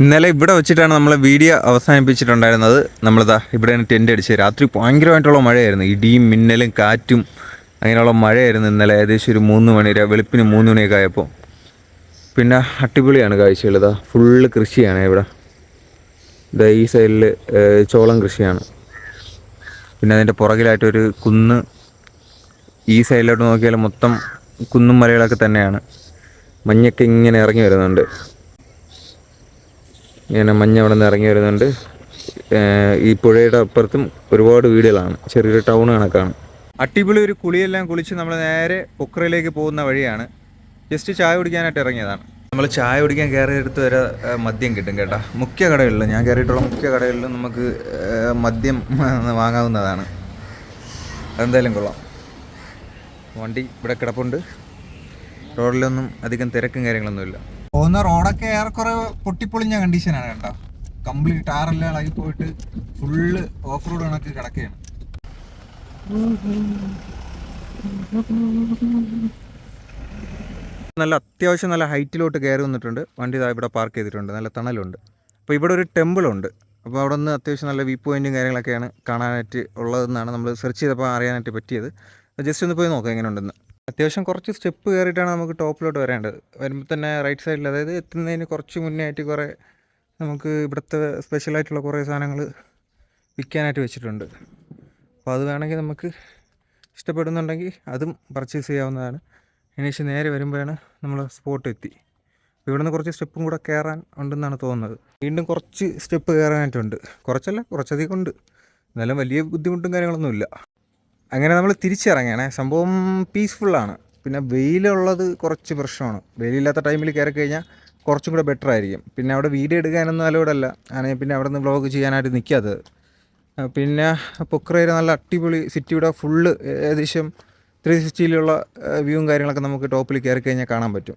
ഇന്നലെ ഇവിടെ വെച്ചിട്ടാണ് നമ്മൾ വീഡിയോ അവസാനിപ്പിച്ചിട്ടുണ്ടായിരുന്നത്. നമ്മളിതാ ഇവിടെയാണ് ടെന്റ് അടിച്ച് രാത്രി ഭയങ്കരമായിട്ടുള്ള മഴയായിരുന്നു. ഇടിയും മിന്നലും കാറ്റും അങ്ങനെയുള്ള മഴയായിരുന്നു ഇന്നലെ. ഏകദേശം ഒരു മൂന്ന് മണി വെളുപ്പിന് മൂന്ന് മണിയൊക്കെ ആയപ്പോൾ പിന്നെ അടിപൊളിയാണ് കാഴ്ചകൾ ഫുള്ള് കൃഷിയാണ് ഇവിടെ. ഇതാ ഈ സൈഡിൽ ചോളം കൃഷിയാണ്. പിന്നെ അതിന്റെ പുറകിലായിട്ടൊരു കുന്ന്. ഈ സൈഡിലോട്ട് നോക്കിയാൽ മൊത്തം കുന്നും മലകളൊക്കെ തന്നെയാണ്. മഞ്ഞൊക്കെ ഇങ്ങനെ ഇറങ്ങി വരുന്നുണ്ട്. ഇങ്ങനെ മഞ്ഞ് അവിടെ നിന്ന് ഇറങ്ങി വരുന്നുണ്ട്. ഈ പുഴയുടെ അപ്പുറത്തും ഒരുപാട് വീടുകളാണ്. ചെറിയൊരു ടൗൺ കണക്കാണ്. അടിപൊളി ഒരു കുളിയെല്ലാം കുളിച്ച് നമ്മൾ നേരെ പൊക്രയിലേക്ക് പോകുന്ന വഴിയാണ്. ജസ്റ്റ് ചായ കുടിക്കാനായിട്ട് ഇറങ്ങിയതാണ്. നമ്മൾ ചായ കുടിക്കാൻ കയറിയെടുത്ത് വരെ മദ്യം കിട്ടും കേട്ടോ. മുഖ്യ കടകളിൽ ഞാൻ കയറിയിട്ടുള്ള മുഖ്യ കടകളിലും നമുക്ക് മദ്യം വാങ്ങാവുന്നതാണ്. അതെന്തായാലും കൊള്ളാം. വണ്ടി ഇവിടെ കിടപ്പുണ്ട്. റോഡിലൊന്നും അധികം തിരക്കും കാര്യങ്ങളൊന്നുമില്ല. പോകുന്ന റോഡൊക്കെ ഏറെക്കുറെ പൊട്ടിപ്പൊളിഞ്ഞ കണ്ടീഷനാണ് കേട്ടോ. കംപ്ലീറ്റ് ടാറെല്ലാം ഇളകി പോയിട്ട് ഫുള്ള് ഓഫ് റോഡ് കണക്ക് കിടക്കുകയാണ്. നല്ല അത്യാവശ്യം നല്ല ഹൈറ്റിലോട്ട് കയറി വന്നിട്ടുണ്ട്. വണ്ടി ഇവിടെ പാർക്ക് ചെയ്തിട്ടുണ്ട്. നല്ല തണലുണ്ട്. അപ്പോൾ ഇവിടെ ഒരു ടെമ്പിളുണ്ട് അപ്പോൾ അവിടെ നിന്ന് അത്യാവശ്യം നല്ല വ്യൂ പോയിന്റും കാര്യങ്ങളൊക്കെയാണ് കാണാനായിട്ട് ഉള്ളതെന്നാണ് നമ്മൾ സെർച്ച് ചെയ്തപ്പോൾ അറിയാനായിട്ട് പറ്റിയത്. ജസ്റ്റ് ഒന്ന് പോയി നോക്കാം എങ്ങനെ ഉണ്ടെന്ന് അത്യാവശ്യം കുറച്ച് സ്റ്റെപ്പ് കയറിയിട്ടാണ് നമുക്ക് ടോപ്പിലോട്ട് വരേണ്ടത്. വരുമ്പോൾ തന്നെ റൈറ്റ് സൈഡിൽ അതായത് എത്തുന്നതിന് കുറച്ച് മുന്നേ ആയിട്ട് കുറേ നമുക്ക് ഇവിടുത്തെ സ്പെഷ്യലായിട്ടുള്ള കുറേ സാധനങ്ങൾ വിൽക്കാനായിട്ട് വെച്ചിട്ടുണ്ട്. അപ്പോൾ അത് വേണമെങ്കിൽ നമുക്ക് ഇഷ്ടപ്പെടുന്നുണ്ടെങ്കിൽ അതും പർച്ചേസ് ചെയ്യാവുന്നതാണ്. അതിനുശേഷം നേരെ വരുമ്പോഴാണ് നമ്മൾ സ്പോട്ട് എത്തി. അപ്പോൾ ഇവിടുന്ന് കുറച്ച് സ്റ്റെപ്പും കൂടെ കയറാൻ ഉണ്ടെന്നാണ് തോന്നുന്നത്. വീണ്ടും കുറച്ച് സ്റ്റെപ്പ് കയറാനായിട്ടുണ്ട് കുറച്ചല്ല കുറച്ചധികം ഉണ്ട്. എന്നാലും വലിയ ബുദ്ധിമുട്ടും കാര്യങ്ങളൊന്നുമില്ല. അങ്ങനെ നമ്മൾ തിരിച്ചിറങ്ങിയാണേ സംഭവം പീസ്ഫുള്ളാണ് പിന്നെ വെയിലുള്ളത് കുറച്ച് പ്രശ്നമാണ്. വെയിലില്ലാത്ത ടൈമിൽ കയറി കഴിഞ്ഞാൽ കുറച്ചും കൂടെ ബെറ്റർ ആയിരിക്കും. പിന്നെ അവിടെ വീഡിയോ എടുക്കാനൊന്നും അലോഡല്ല ആണെങ്കിൽ പിന്നെ അവിടെ നിന്ന് വ്ളോഗ് ചെയ്യാനായിട്ട് നിൽക്കാത്തത് പിന്നെ പൊക്രയിൽ നല്ല അടിപൊളി സിറ്റിയുടെ ഫുള്ള് ഏകദേശം ത്രീ സിക്സ്റ്റിയിലുള്ള വ്യൂവും കാര്യങ്ങളൊക്കെ നമുക്ക് ടോപ്പിൽ കയറി കഴിഞ്ഞാൽ കാണാൻ പറ്റും.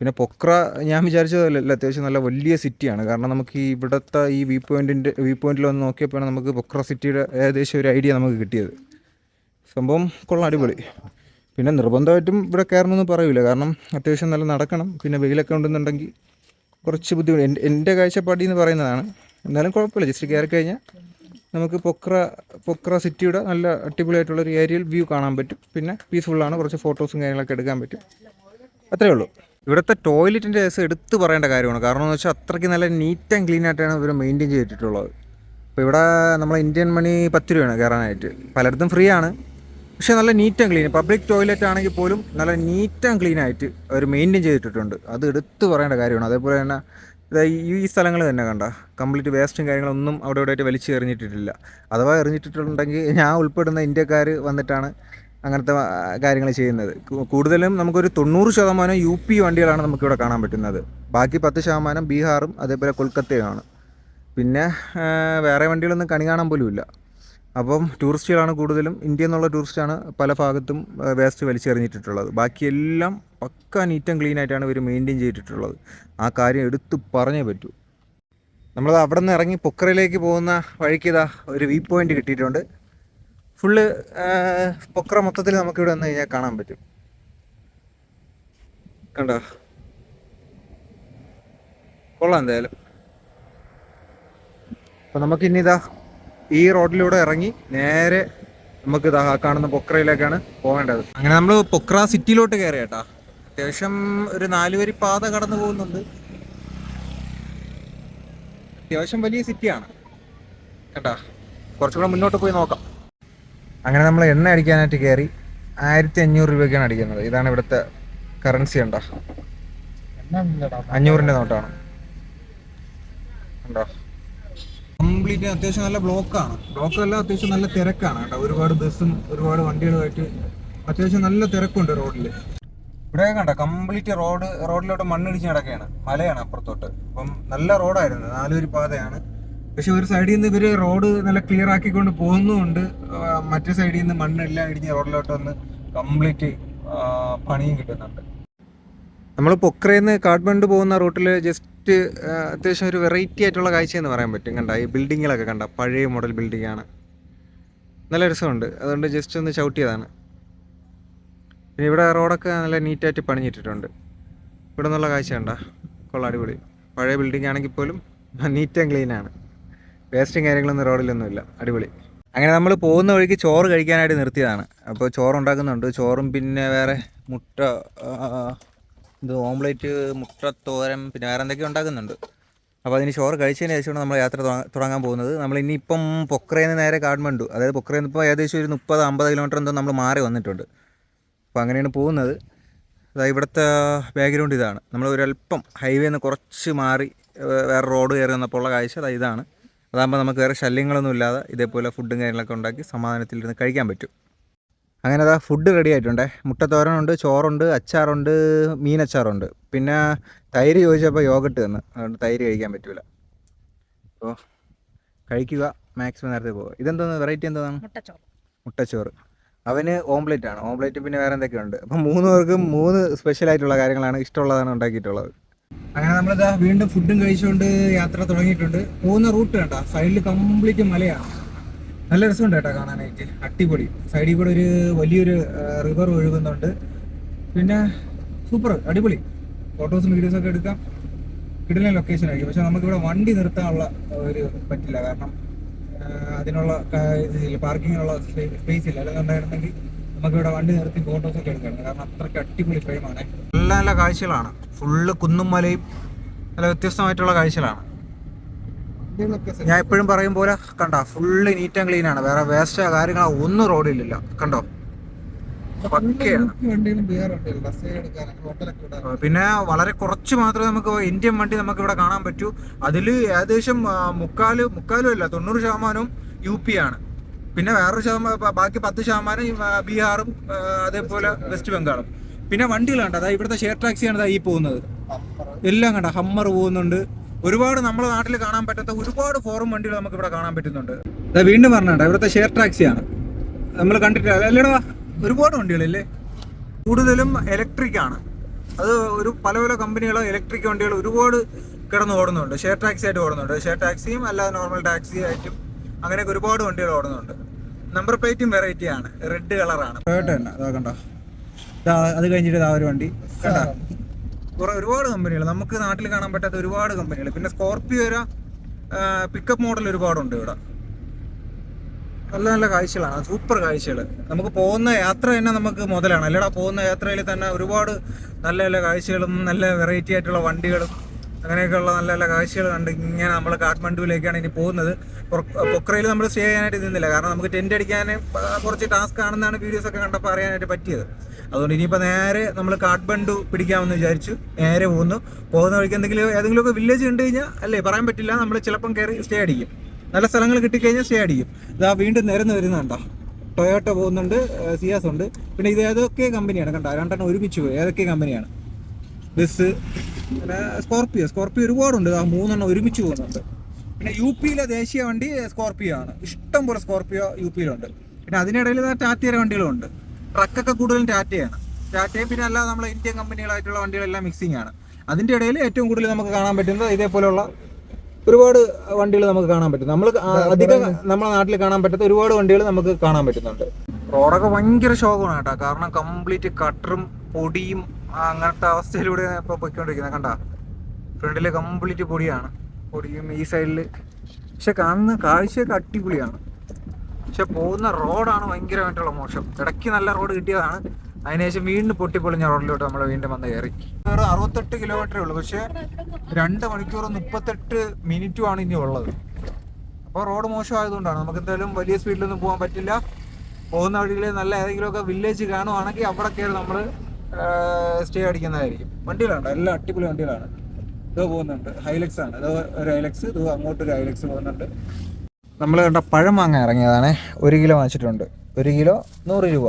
പിന്നെ പൊക്ര ഞാൻ വിചാരിച്ചതല്ല അത്യാവശ്യം നല്ല വലിയ സിറ്റിയാണ് കാരണം നമുക്ക് ഈ ഇവിടുത്തെ ഈ വ്യൂ പോയിന്റിന്റെ വ്യൂ പോയിന്റിൽ വന്ന് നോക്കിയപ്പോഴാണ് നമുക്ക് പൊക്ര സിറ്റിയുടെ ഏകദേശം ഒരു ഐഡിയ നമുക്ക് കിട്ടിയത്. സംഭവം കൊള്ളാം അടിപൊളി. പിന്നെ നിർബന്ധമായിട്ടും ഇവിടെ കയറണമെന്ന് പറയൂല. കാരണം അത്യാവശ്യം നല്ല നടക്കണം. പിന്നെ വെയിലൊക്കെ ഉണ്ടെന്നുണ്ടെങ്കിൽ കുറച്ച് ബുദ്ധിമുട്ട്. എന്റെ എന്റെ കാഴ്ചപ്പാടി എന്ന് പറയുന്നതാണ്. എന്നാലും കുഴപ്പമില്ല. ജസ്റ്റ് കയറി കഴിഞ്ഞാൽ നമുക്ക് പൊക്ര പൊക്ര സിറ്റിയുടെ നല്ല അടിപൊളിയായിട്ടുള്ള ഒരു ഏരിയൽ വ്യൂ കാണാൻ പറ്റും. പിന്നെ പീസ്ഫുള്ളാണ് കുറച്ച് ഫോട്ടോസും കാര്യങ്ങളൊക്കെ എടുക്കാൻ പറ്റും. അത്രേ ഉള്ളൂ. ഇവിടുത്തെ ടോയ്ലറ്റിന്റെ കേസ് എടുത്ത് പറയേണ്ട കാര്യമാണ്. കാരണം എന്ന് വെച്ചാൽ അത്രയ്ക്ക് നല്ല നീറ്റ് ആൻഡ് ക്ലീൻ ആയിട്ടാണ് ഇവർ മെയിന്റെയിൻ ചെയ്തിട്ടുള്ളത്. അപ്പോൾ ഇവിടെ നമ്മൾ ഇന്ത്യൻ മണി പത്ത് രൂപയാണ് കയറാനായിട്ട്. പലയിടത്തും ഫ്രീ ആണ്. പക്ഷേ നല്ല neat and clean public toilet ആണെങ്കിൽ പോലും നല്ല നീറ്റ് ആൻഡ് ക്ലീൻ ആയിട്ട് അവർ മെയിന്റെയിൻ ചെയ്തിട്ടുണ്ട് അത് എടുത്തു പറയേണ്ട കാര്യമാണ്. അതേപോലെ തന്നെ ഈ സ്ഥലങ്ങൾ തന്നെ കണ്ട. കംപ്ലീറ്റ് വേസ്റ്റും കാര്യങ്ങളൊന്നും അവിടെ ഇവിടെ ആയിട്ട് വലിച്ചു എറിഞ്ഞിട്ടിട്ടില്ല. അഥവാ എറിഞ്ഞിട്ടിട്ടുണ്ടെങ്കിൽ ഞാൻ ഉൾപ്പെടുന്ന ഇന്ത്യക്കാർ വന്നിട്ടാണ് അങ്ങനത്തെ കാര്യങ്ങൾ ചെയ്യുന്നത്. കൂടുതലും നമുക്കൊരു തൊണ്ണൂറ് ശതമാനം യു പി വണ്ടികളാണ് നമുക്കിവിടെ കാണാൻ പറ്റുന്നത്. ബാക്കി പത്ത് ശതമാനം ബീഹാറും അതേപോലെ കൊൽക്കത്തയുമാണ് പിന്നെ വേറെ വണ്ടികളൊന്നും കണി കാണാൻ പോലും ഇല്ല അപ്പം ടൂറിസ്റ്റുകളാണ് കൂടുതലും ഇന്ത്യ എന്നുള്ള ടൂറിസ്റ്റാണ് പല ഭാഗത്തും വേസ്റ്റ് വലിച്ചെറിഞ്ഞിട്ടുള്ളത് ബാക്കിയെല്ലാം പക്ക നീറ്റ് ആൻഡ് ക്ലീൻ ആയിട്ടാണ് ഇവർ മെയിന്റെയിൻ ചെയ്തിട്ടുള്ളത്. ആ കാര്യം എടുത്ത് പറഞ്ഞേ പറ്റൂ. നമ്മൾ അവിടെ നിന്ന് ഇറങ്ങി പൊക്കറയിലേക്ക് പോകുന്ന വഴിക്ക് ഇതാ ഒരു വ്യൂ പോയിന്റ് കിട്ടിയിട്ടുണ്ട്. ഫുള്ള് പൊക്കറ മൊത്തത്തിൽ നമുക്കിവിടെ വന്നു കഴിഞ്ഞാൽ കാണാൻ പറ്റും. കണ്ടോ? കൊള്ളാം എന്തായാലും. അപ്പം നമുക്കിനി ഇതാ ഈ റോഡിലൂടെ ഇറങ്ങി നേരെ നമുക്ക് കാണുന്ന പൊക്രയിലേക്കാണ് പോകേണ്ടത് അങ്ങനെ നമ്മൾ പൊക്ര സിറ്റിയിലോട്ട് കയറി കേട്ടാ അത്യാവശ്യം ഒരു നാലുവരി പാത കടന്നു പോകുന്നുണ്ട്. അത്യാവശ്യം വലിയ സിറ്റിയാണ്. കേട്ടാ? കുറച്ചുകൂടെ മുന്നോട്ട് പോയി നോക്കാം. അങ്ങനെ നമ്മൾ എണ്ണ അടിക്കാനായിട്ട് കയറി ആയിരത്തി അഞ്ഞൂറ് രൂപയ്ക്കാണ് അടിക്കുന്നത്. ഇതാണ് ഇവിടുത്തെ കറൻസി ഉണ്ടോ അഞ്ഞൂറിന്റെ നോട്ടാണ്. ഉണ്ടോ കംപ്ലീറ്റ് അത്യാവശ്യം നല്ല ബ്ലോക്കാണ് ബ്ലോക്ക് അല്ല അത്യാവശ്യം നല്ല തിരക്കാണ് കേട്ടോ. ഒരുപാട് ബസ്സും ഒരുപാട് വണ്ടികളുമായിട്ട് അത്യാവശ്യം നല്ല തിരക്കുണ്ട് റോഡിൽ ഇവിടെ കണ്ട? കംപ്ലീറ്റ് റോഡ് റോഡിലോട്ട് മണ്ണിടിച്ച് നടക്കുകയാണ്. മലയാണ് അപ്പുറത്തോട്ട്. അപ്പം നല്ല റോഡായിരുന്നു നാലൊരു പാതയാണ്. പക്ഷെ ഒരു സൈഡിൽ നിന്ന് ഇവർ റോഡ് നല്ല ക്ലിയർ ആക്കിക്കൊണ്ട് പോകുന്നുമുണ്ട്. മറ്റേ സൈഡിൽ നിന്ന് മണ്ണെല്ലാം ഇടിഞ്ഞ് റോഡിലോട്ട് വന്ന് കംപ്ലീറ്റ് പണിയും കിട്ടുന്നുണ്ട്. നമ്മൾ പൊക്രയിൽ നിന്ന് കാഠ്മണ്ഡു പോകുന്ന റൂട്ടിൽ ജസ്റ്റ് അത്യാവശ്യം ഒരു വെറൈറ്റി ആയിട്ടുള്ള കാഴ്ച എന്ന് പറയാൻ പറ്റും. കണ്ട ഈ ബിൽഡിങ്ങിലൊക്കെ കണ്ട പഴയ മോഡൽ ബിൽഡിംഗ് ആണ്. നല്ല രസമുണ്ട്. അതുകൊണ്ട് ജസ്റ്റ് ഒന്ന് ചവിട്ടിയതാണ് പിന്നെ ഇവിടെ റോഡൊക്കെ നല്ല നീറ്റായിട്ട് പണിഞ്ഞിട്ടിട്ടുണ്ട്. ഇവിടെ നിന്നുള്ള കാഴ്ച കണ്ട? കൊള്ള അടിപൊളി. പഴയ ബിൽഡിംഗ് ആണെങ്കിൽ പോലും നീറ്റ് ആൻഡ് ക്ലീൻ ആണ്. വേസ്റ്റും കാര്യങ്ങളൊന്നും റോഡിലൊന്നുമില്ല അടിപൊളി. അങ്ങനെ നമ്മൾ പോകുന്ന വഴിക്ക് ചോറ് കഴിക്കാനായിട്ട് നിർത്തിയതാണ്. അപ്പോൾ ചോറുണ്ടാക്കുന്നുണ്ട്. ചോറും പിന്നെ വേറെ മുട്ട ഇത് ഓംലേറ്റ് തോരൻ പിന്നെ വേറെ എന്തൊക്കെ ഉണ്ടാക്കുന്നുണ്ട്. അപ്പോൾ അതിന് ഷോർ കഴിച്ചതിന് ശേഷമാണ് നമ്മൾ യാത്ര തുടങ്ങാൻ പോകുന്നത്. നമ്മൾ ഇനിയിപ്പം പൊക്രയിൽ നിന്ന് നേരെ കാഠ്മണ്ഡു അതായത് പൊക്രയിൽ നിന്ന് ഇപ്പോൾ ഏകദേശം ഒരു മുപ്പത് അമ്പത് കിലോമീറ്റർ എന്തോ നമ്മൾ മാറി വന്നിട്ടുണ്ട്. അപ്പോൾ അങ്ങനെയാണ് പോകുന്നത്. അതായത് ഇവിടുത്തെ ബാക്ക്ഗ്രൗണ്ട് ഇതാണ്. നമ്മൾ ഒരല്പം ഹൈവേ നിന്ന് കുറച്ച് മാറി വേറെ റോഡ് കയറി വന്നപ്പോൾ ഉള്ള കാഴ്ച അതായത് ഇതാണ്. അതാകുമ്പോൾ നമുക്ക് വേറെ ശല്യങ്ങളൊന്നും ഇല്ലാതെ ഇതേപോലെ ഫുഡും കാര്യങ്ങളൊക്കെ ഉണ്ടാക്കി സമാധാനത്തിലിരുന്ന് കഴിക്കാൻ പറ്റും. അങ്ങനെ അതാ ഫുഡ് റെഡി ആയിട്ടുണ്ട്. മുട്ടത്തോരനുണ്ട് ചോറുണ്ട് അച്ചാറുണ്ട് മീനച്ചാറുണ്ട്. പിന്നെ തൈര് ചോദിച്ചപ്പോൾ യോഗട്ട് തന്നു. അതുകൊണ്ട് തൈര് കഴിക്കാൻ പറ്റില്ല അപ്പോൾ കഴിക്കുക. മാക്സിമം നേരത്തെ പോവുക. ഇതെന്താണ്? വെറൈറ്റി എന്താണ്? മുട്ടച്ചോറ്. അവന് ഓംപ്ലേറ്റ് ആണ്. ഓംപ്ലേറ്റ് പിന്നെ വേറെ എന്തൊക്കെയുണ്ട്? അപ്പം മൂന്ന് പേർക്കും മൂന്ന് സ്പെഷ്യൽ ആയിട്ടുള്ള കാര്യങ്ങളാണ് ഇഷ്ടമുള്ളതാണ് ഉണ്ടാക്കിയിട്ടുള്ളത്. അങ്ങനെ നമ്മളിതാ വീണ്ടും ഫുഡും കഴിച്ചുകൊണ്ട് യാത്ര തുടങ്ങിയിട്ടുണ്ട്. പോകുന്ന റൂട്ട് കേട്ടോ സൈഡിൽ കംപ്ലീറ്റ് മലയാണ് നല്ല രസമുണ്ട് കേട്ടോ കാണാനായിട്ട്. അടിപൊളി. സൈഡിൽ കൂടെ ഒരു വലിയൊരു റിവർ ഒഴുകുന്നുണ്ട്. പിന്നെ സൂപ്പർ അടിപൊളി. ഫോട്ടോസും വീഡിയോസും ഒക്കെ എടുക്കാം. കിടിലൻ ലൊക്കേഷൻ ആയിരിക്കും. പക്ഷെ നമുക്കിവിടെ വണ്ടി നിർത്താനുള്ള ഒരു പറ്റില്ല. കാരണം അതിനുള്ള അതിനുള്ള പാർക്കിങ്ങിനുള്ള സ്പേസ് ഇല്ല. അല്ലെന്നുണ്ടായിരുന്നെങ്കിൽ നമുക്കിവിടെ വണ്ടി നിർത്തി ഫോട്ടോസ് ഒക്കെ എടുക്കണം കാരണം അത്രയ്ക്ക് അടിപൊളി ഫ്രെയിമാണ് നല്ല നല്ല കാഴ്ചകളാണ്. ഫുള്ള് കുന്നും മലയും നല്ല വ്യത്യസ്തമായിട്ടുള്ള കാഴ്ചകളാണ്. ഞാൻ എപ്പോഴും പറയും പോലെ കണ്ട ഫുള്ള് നീറ്റ് ആൻഡ് ക്ലീൻ ആണ്. വേറെ വേസ്റ്റോ കാര്യങ്ങളോ ഒന്നും റോഡിലില്ല കണ്ടോ? പിന്നെ വളരെ കുറച്ച് മാത്രമേ നമുക്ക് ഇന്ത്യൻ വണ്ടി നമുക്ക് ഇവിടെ കാണാൻ പറ്റൂ. അതിൽ ഏകദേശം മുക്കാൽ മുക്കാലും അല്ല തൊണ്ണൂറ് ശതമാനവും യു പി ആണ്. പിന്നെ വേറൊരു ശതമാനം ബാക്കി പത്ത് ശതമാനം ബീഹാറും അതേപോലെ വെസ്റ്റ് ബംഗാളും പിന്നെ വണ്ടികളുണ്ട് അതായത് ഇവിടുത്തെ ഷെയർ ടാക്സിയാണ് ഈ പോകുന്നത്. എല്ലാം കണ്ട? ഹമ്മർ പോകുന്നുണ്ട്. ഒരുപാട് നമ്മുടെ നാട്ടിൽ കാണാൻ പറ്റാത്ത ഒരുപാട് ഫോറും വണ്ടികൾ നമുക്ക് ഇവിടെ കാണാൻ പറ്റുന്നുണ്ട്. ദാ വീണ്ടും പറഞ്ഞാട്ടെ ഇവിടുത്തെ ഷെയർ ടാക്സിയാണ് നമ്മൾ കണ്ടിട്ടില്ല അല്ലേടാ ഒരുപാട് വണ്ടികളില്ലേ? കൂടുതലും ഇലക്ട്രിക് ആണ്. അത് ഒരു പല പല കമ്പനികൾ ഇലക്ട്രിക് വണ്ടികൾ ഒരുപാട് കിടന്ന് ഓടുന്നുണ്ട്. ഷെയർ ടാക്സി ആയിട്ട് ഓടുന്നുണ്ട്. ഷെയർ ടാക്സിയും അല്ലാതെ നോർമൽ ടാക്സി ആയിട്ടും അങ്ങനെയൊക്കെ ഒരുപാട് വണ്ടികൾ ഓടുന്നുണ്ട്. നമ്പർ പ്ലേറ്റും വെറൈറ്റി ആണ്. റെഡ് കളറാണ് അതാ ഇതാ അത് കഴിഞ്ഞിട്ട് ആ ഒരു വണ്ടി. കണ്ടോ? കുറെ ഒരുപാട് കമ്പനികൾ. നമുക്ക് നാട്ടിൽ കാണാൻ പറ്റാത്ത ഒരുപാട് കമ്പനികൾ. പിന്നെ സ്കോർപ്പിയോ ഒരു പിക്കപ്പ് മോഡൽ ഒരുപാടുണ്ട് ഇവിടെ. നല്ല നല്ല കാഴ്ചകളാണ്. സൂപ്പർ കാഴ്ചകൾ നമുക്ക് പോകുന്ന യാത്ര തന്നെ നമുക്ക് മുതലാണ്. അല്ലടാ പോകുന്ന യാത്രയിൽ തന്നെ ഒരുപാട് നല്ല നല്ല കാഴ്ചകളും നല്ല വെറൈറ്റി ആയിട്ടുള്ള വണ്ടികളും അങ്ങനെയൊക്കെയുള്ള നല്ല നല്ല കാഴ്ചകൾ കണ്ട് ഇങ്ങനെ നമ്മൾ കാഠ്മണ്ഡുവിലേക്കാണ് ഇനി പോകുന്നത്. പൊക്രയിൽ നമ്മൾ സ്റ്റേ ചെയ്യാനായിട്ട് നിന്നില്ല. കാരണം നമുക്ക് ടെന്റ് അടിക്കാൻ കുറച്ച് ടാസ്ക് ആണെന്നാണ് വീഡിയോസ് ഒക്കെ കണ്ടപ്പോൾ അറിയാനായിട്ട് പറ്റിയത്. അതുകൊണ്ട് ഇനിയിപ്പോൾ നേരെ നമ്മൾ കാഠ്മണ്ഡു പിടിക്കാമെന്ന് വിചാരിച്ചു നേരെ പോകുന്നു. പോകുന്ന വഴിക്ക് എന്തെങ്കിലും ഏതെങ്കിലുമൊക്കെ വില്ലേജ് കണ്ടു കഴിഞ്ഞാൽ അല്ലേ പറയാൻ പറ്റില്ല. നമ്മൾ ചിലപ്പം കയറി സ്റ്റേ അടിക്കും. നല്ല സ്ഥലങ്ങൾ കിട്ടിക്കഴിഞ്ഞാൽ സ്റ്റേ അടിക്കും. ഇതാ വീണ്ടും നിരന്ന് വരുന്നുണ്ടോ ടൊയോട്ട പോകുന്നുണ്ട് സിയാസ് ഉണ്ട്. പിന്നെ ഇത് ഏതൊക്കെ കമ്പനിയാണ് കണ്ടോ? രണ്ടെണ്ണം ഒരുമിച്ച് പോയി. ഏതൊക്കെ കമ്പനിയാണ് ബസ് പിന്നെ സ്കോർപ്പിയോ സ്കോർപ്പിയോ ഒരുപാടുണ്ട്. ആ മൂന്നെണ്ണം ഒരുമിച്ച് പോകുന്നുണ്ട്. പിന്നെ യു പിയിലെ ദേശീയ വണ്ടി സ്കോർപ്പിയോ ആണ്. ഇഷ്ടംപോലെ സ്കോർപ്പിയോ യു പിയിലുണ്ട് പിന്നെ അതിനിടയിൽ ടാറ്റയുടെ വണ്ടികളുണ്ട്. ട്രക്കൊക്കെ കൂടുതലും ടാറ്റയാണ് ടാറ്റയും പിന്നെ അല്ലാതെ നമ്മളെ ഇന്ത്യൻ കമ്പനികളായിട്ടുള്ള വണ്ടികളെല്ലാം മിക്സിംഗ് ആണ്. അതിന്റെ ഇടയിൽ ഏറ്റവും കൂടുതൽ നമുക്ക് കാണാൻ പറ്റുന്നത് ഇതേപോലെയുള്ള ഒരുപാട് വണ്ടികൾ നമുക്ക് കാണാൻ പറ്റും. നമ്മൾ അധികം നമ്മുടെ നാട്ടിൽ കാണാൻ പറ്റാത്ത ഒരുപാട് വണ്ടികൾ നമുക്ക് കാണാൻ പറ്റുന്നുണ്ട്. റോഡൊക്കെ ഭയങ്കര ശോകമാണ് കേട്ടോ. കാരണം കംപ്ലീറ്റ് കട്ടറും പൊടിയും അങ്ങനത്തെ അവസ്ഥയിലൂടെ ഇപ്പോൾ പൊയ്ക്കൊണ്ടിരിക്കുന്നത് കണ്ട? ഫ്രണ്ടിൽ കംപ്ലീറ്റ് പൊടിയാണ്. പൊടിയും ഈ സൈഡിൽ പക്ഷെ കാണുന്ന കാഴ്ചയൊക്കെ അടിപൊളിയാണ്. പക്ഷെ പോകുന്ന റോഡാണ് ഭയങ്കരമായിട്ടുള്ള മോശം. ഇടയ്ക്ക് നല്ല റോഡ് കിട്ടിയതാണ്. അതിനുശേഷം വീണ്ടും പൊട്ടിപ്പൊളിഞ്ഞ റോഡിലോട്ട് നമ്മൾ വീണ്ടും വന്ന് കയറി. വേറെ അറുപത്തെട്ട് കിലോമീറ്ററേ ഉള്ളൂ. പക്ഷേ രണ്ട് മണിക്കൂർ മുപ്പത്തെട്ട് മിനിറ്റും ആണ് ഇനി ഉള്ളത്. അപ്പോൾ റോഡ് മോശമായതുകൊണ്ടാണ്. നമുക്ക് എന്തായാലും വലിയ സ്പീഡിലൊന്നും പോകാൻ പറ്റില്ല. പോകുന്ന വഴിയിൽ നല്ല ഏതെങ്കിലുമൊക്കെ വില്ലേജ് കാണുവാണെങ്കിൽ അവിടെ കയറി നമ്മൾ സ്റ്റേ അടിക്കുന്നതായിരിക്കും. വണ്ടികളാണ് എല്ലാം അടിപൊളി വണ്ടികളാണ്. ഇതോ പോകുന്നുണ്ട്. ഹൈലക്സ് ആണ് ഇതോ ഒരു ഹൈലക്സ് ഇതോ അങ്ങോട്ടൊരു ഹൈലക്സ് പോകുന്നുണ്ട്. നമ്മൾ കണ്ട പഴം വാങ്ങാൻ ഇറങ്ങിയതാണ്. ഒരു കിലോ വാങ്ങിച്ചിട്ടുണ്ട്. ഒരു കിലോ നൂറ് രൂപ.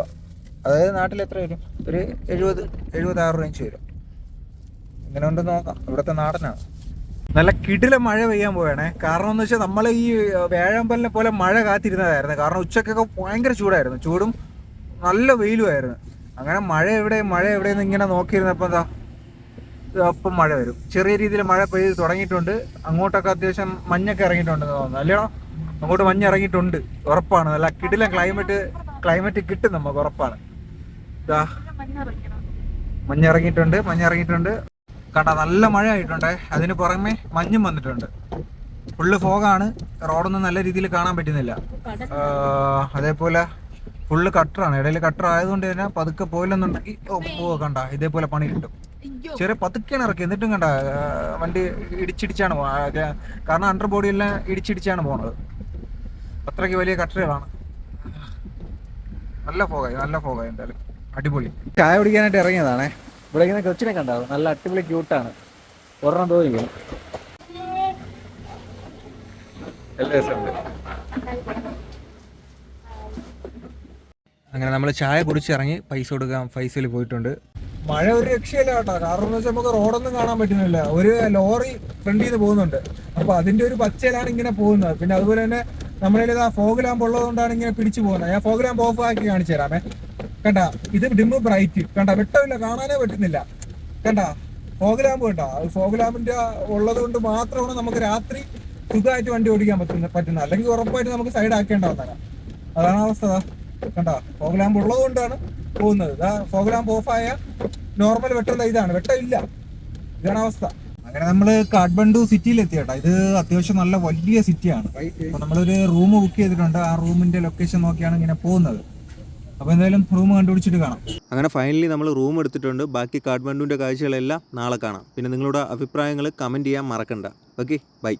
അതായത് നാട്ടിൽ എത്ര വരും? ഒരു എഴുപത് എഴുപതാറ് റേഞ്ച് വരും. ഇങ്ങനെ ഉണ്ടെന്ന് നോക്കാം. ഇവിടുത്തെ നാടനാണ്. നല്ല കിടില മഴ പെയ്യാൻ പോവാണേ കാരണം എന്ന് വെച്ചാൽ നമ്മൾ ഈ വേഴാമ്പലിനെ പോലെ മഴ കാത്തിരുന്നതായിരുന്നു. കാരണം ഉച്ചക്കൊക്കെ ഭയങ്കര ചൂടായിരുന്നു. ചൂടും നല്ല വെയിലുമായിരുന്നു അങ്ങനെ മഴ എവിടെ മഴ എവിടെയെന്ന് ഇങ്ങനെ നോക്കിയിരുന്നപ്പോൾ എന്താ അപ്പം മഴ വരും. ചെറിയ രീതിയിൽ മഴ പെയ്ത് തുടങ്ങിയിട്ടുണ്ട്. അങ്ങോട്ടൊക്കെ അത്യാവശ്യം മഞ്ഞൊക്കെ ഇറങ്ങിയിട്ടുണ്ടെന്ന് തോന്നുന്നു. അല്ലയോ? അങ്ങോട്ട് മഞ്ഞ് ഇറങ്ങിയിട്ടുണ്ട് ഉറപ്പാണ്. നല്ല കിടില ക്ലൈമറ്റ് ക്ലൈമറ്റ് കിട്ടും നമുക്ക് ഉറപ്പാണ്. ഇതാ മഞ്ഞ് ഇറങ്ങിയിട്ടുണ്ട് മഞ്ഞ് ഇറങ്ങിയിട്ടുണ്ട് കണ്ട നല്ല മഴ ആയിട്ടുണ്ടേ അതിന് പുറമെ മഞ്ഞും വന്നിട്ടുണ്ട്. ഫുള്ള് ഫോഗാണ്. റോഡൊന്നും നല്ല രീതിയിൽ കാണാൻ പറ്റുന്നില്ല. അതേപോലെ ഫുള്ള് കട്ടറാണ്. ഇടയിൽ കട്ടർ ആയതുകൊണ്ട് തന്നെ പതുക്കെ പോയില്ലെന്നുണ്ടെങ്കിൽ ഓ കണ്ട. ഇതേപോലെ പണി കിട്ടും. ചെറിയ പതുക്കെയാണ് ഇറക്കി. എന്നിട്ടും കണ്ട വണ്ടി ഇടിച്ചിടിച്ചാണ് കാരണം അണ്ടർ ബോഡി എല്ലാം ഇടിച്ചിടിച്ചാണ് പോണത്. അത്രയ്ക്ക് വലിയ കട്ടറുകളാണ്. നല്ല ഫോഗായി നല്ല ഫോഗായി എന്തായാലും. അടിപൊളി. ചായ കുടിക്കാനായിട്ട് ഇറങ്ങിയതാണേ. ഇവിടെ ഇങ്ങനെ കൊച്ചിനെ കണ്ടാവും നല്ല അടിപൊളി ക്യൂട്ടാണ്. ഒരെണ്ണം തോന്നിക്കും രസമുണ്ട് അങ്ങനെ നമ്മൾ ചായ കുടിച്ചിറങ്ങി പൈസ കൊടുക്കാം പൈസയിൽ പോയിട്ടുണ്ട്. മഴ ഒരു രക്ഷയില്ല കേട്ടോ. കാരണം എന്ന് വെച്ചാൽ നമുക്ക് റോഡൊന്നും കാണാൻ പറ്റുന്നില്ല. ഒരു ലോറി ഫ്രണ്ടിൽ നിന്ന് പോകുന്നുണ്ട്. അപ്പൊ അതിന്റെ ഒരു പച്ചയിലാണ് ഇങ്ങനെ പോകുന്നത്. പിന്നെ അതുപോലെ തന്നെ നമ്മളിൽ ആ ഫോഗ് ലാമ്പ് ഉള്ളതുകൊണ്ടാണ് ഇങ്ങനെ പിടിച്ചു പോകുന്നത്. ഞാൻ ഫോഗ് ലാമ്പ് ഓഫ് ആക്കി കാണിച്ചു തരാമേ കണ്ട? ഇത് ഡിമ്മ് ബ്രൈറ്റ് കണ്ട? വെട്ടമില്ല. കാണാനേ പറ്റുന്നില്ല. കണ്ട? ഫോഗ് ലാമ്പ് കണ്ട? ഫോഗ് ലാമ്പിന്റെ ഉള്ളത് കൊണ്ട് മാത്രമാണ് നമുക്ക് രാത്രി സുഖമായിട്ട് വണ്ടി ഓടിക്കാൻ പറ്റുന്ന പറ്റുന്നത്. അല്ലെങ്കിൽ ഉറപ്പായിട്ട് നമുക്ക് സൈഡ് ആക്കേണ്ട വന്നേക്കാം അതാണ് അവസ്ഥ. കണ്ട? ഫോഗ് ലാമ്പ് ഉള്ളത് കൊണ്ടാണ് പോകുന്നത് ഫോഗ് ലാമ്പ് ഓഫായ നോർമൽ വെട്ടം ഇതാണ്. വെട്ടമില്ല. ഇതാണ് അവസ്ഥ. അങ്ങനെ നമ്മൾ കാഠ്മണ്ഡു സിറ്റിയിൽ എത്തി കേട്ടോ ഇത് അത്യാവശ്യം നല്ല വലിയ സിറ്റിയാണ് അപ്പൊ നമ്മളൊരു റൂം ബുക്ക് ചെയ്തിട്ടുണ്ട്. ആ റൂമിന്റെ ലൊക്കേഷൻ നോക്കിയാണ് ഇങ്ങനെ പോകുന്നത്. അപ്പൊ എന്തായാലും റൂം കണ്ടുപിടിച്ചിട്ട് കാണാം. അങ്ങനെ ഫൈനലി നമ്മൾ റൂം എടുത്തിട്ടുണ്ട്. ബാക്കി കാഠ്മണ്ഡുവിന്റെ കാഴ്ചകളെല്ലാം നാളെ കാണാം. പിന്നെ നിങ്ങളുടെ അഭിപ്രായങ്ങൾ കമന്റ് ചെയ്യാൻ മറക്കണ്ട. Okay bye